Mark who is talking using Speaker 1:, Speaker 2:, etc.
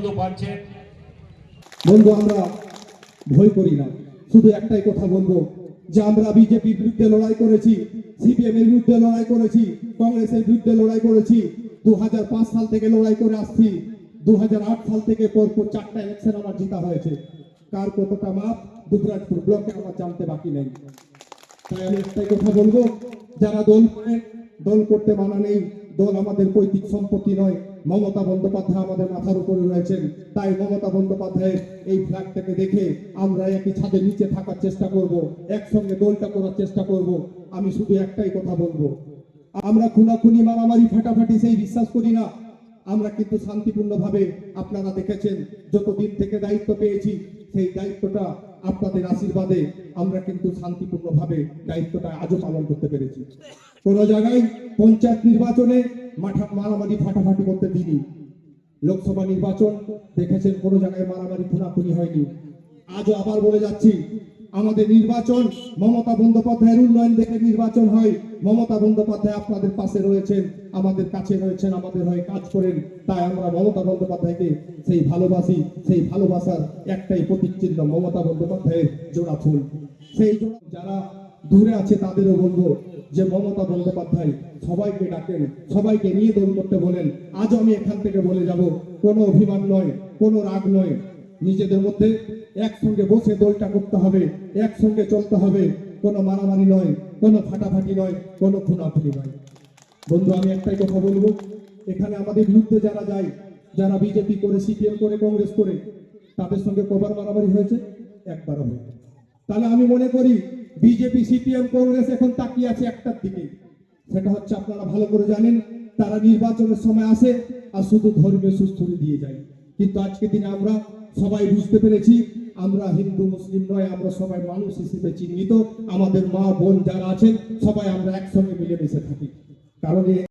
Speaker 1: বন্ধু পাচ্ছেন
Speaker 2: বন্ধু, আমরা ভয় করি না। শুধু একটাই কথা বলব যে আমরা বিজেপির বিরুদ্ধে লড়াই করেছি, সিপিএম এর বিরুদ্ধে লড়াই করেছি, কংগ্রেসের বিরুদ্ধে লড়াই করেছি দু হাজার পাঁচ সাল থেকে লড়াই করে আসছি দু হাজার আট সাল থেকে পরপর চারটা ইলেকশন আমার জিতা হয়েছে। কার কতটা মাপ, দুবরাজপুর ব্লকে আমার জানতে বাকি নেই। তাই আমি একটাই কথা বলব, যারা দল করে, দল করতে মানা নেই দল আমাদের পৈতৃক সম্পত্তি নয়, মমতা বন্দ্যোপাধ্যায় আমাদের মাথার উপরে রয়েছেন। তাই মমতা বন্দ্যোপাধ্যায়ের এই ফ্ল্যাগটাকে দেখে আমরা একই ছাদের নিচে থাকার চেষ্টা করব, একসঙ্গে দলটা করার চেষ্টা করব। আমি শুধু একটাই কথা বলব। আমরা খুনাখুনি, মারামারি, ফাটাফাটি সেই বিশ্বাস করি না। আমরা কিন্তু শান্তিপূর্ণভাবে আপনারা দেখেছেন, যতদিন থেকে দায়িত্ব পেয়েছি, সেই দায়িত্বটা আপনাদের আশীর্বাদে আমরা কিন্তু শান্তিপূর্ণভাবে দায়িত্বটা আজও পালন করতে পেরেছি। কোন জায়গায় পঞ্চায়েত নির্বাচনে মাঠা মারামারি ফাটাফাটি করতে দিনি লোকসভা নির্বাচন দেখেছেন কোনো জায়গায় মারামারি খুনাখুনি হয়নি। আজও আবার বলে যাচ্ছি আমাদের নির্বাচন, মমতা বন্দ্যোপাধ্যায়ের উন্নয়ন দেখে নির্বাচন হয়। মমতা বন্দ্যোপাধ্যায় আপনাদের পাশে রয়েছেন, আমাদের কাছে রয়েছেন, আমাদের হয়ে কাজ করেন। তাই আমরা মমতা বন্দ্যোপাধ্যায়কে সেই ভালোবাসি, সেই ভালোবাসার একটাই প্রতীক চিহ্ন মমতা বন্দ্যোপাধ্যায়ের জোড়া ফুল। সেই জোড়া যারা দূরে আছে তাদেরও বলব যে, মমতা বন্দ্যোপাধ্যায় সবাইকে ডাকেন, সবাইকে নিয়ে দল করতে বলেন। আজ আমি এখান থেকে বলে যাব, কোনো অভিমান নয়, কোনো রাগ নয়। নিজেদের মধ্যে একসঙ্গে বসে দলটা করতে হবে, একসঙ্গে চলতে হবে। কোনো মারামারি নয়, কোনো ফাটাফাটি নয়, কোনো খুনাখুনি নয়। বন্ধু, আমি একটাই কথা বলব, এখানে আমাদের বিরুদ্ধে যারা যায়, যারা বিজেপি করে, সিপিএম করে, কংগ্রেস করে, তাদের সঙ্গে কবার মারামারি হয়েছে? একবারও হয়নি। তাহলে আমি মনে করি, বিজেপি, সিপিএম, কংগ্রেস এখন তাকিয়ে আছে একটার দিকে। সেটা হচ্ছে আপনারা ভালো করে জানেন, তারা নির্বাচনের সময় আসে আর শুধু ধর্মীয় সুস্থরি দিয়ে যায়। কিন্তু আজকে দিনে আমরা সবাই বুঝতে পেরেছি, আমরা হিন্দু, মুসলিম নয়, আমরা সবাই মানুষ হিসেবে চিহ্নিত। আমাদের মা, বোন যারা আছেন, সবাই আমরা একসঙ্গে মিলেমিশে থাকি। কারণ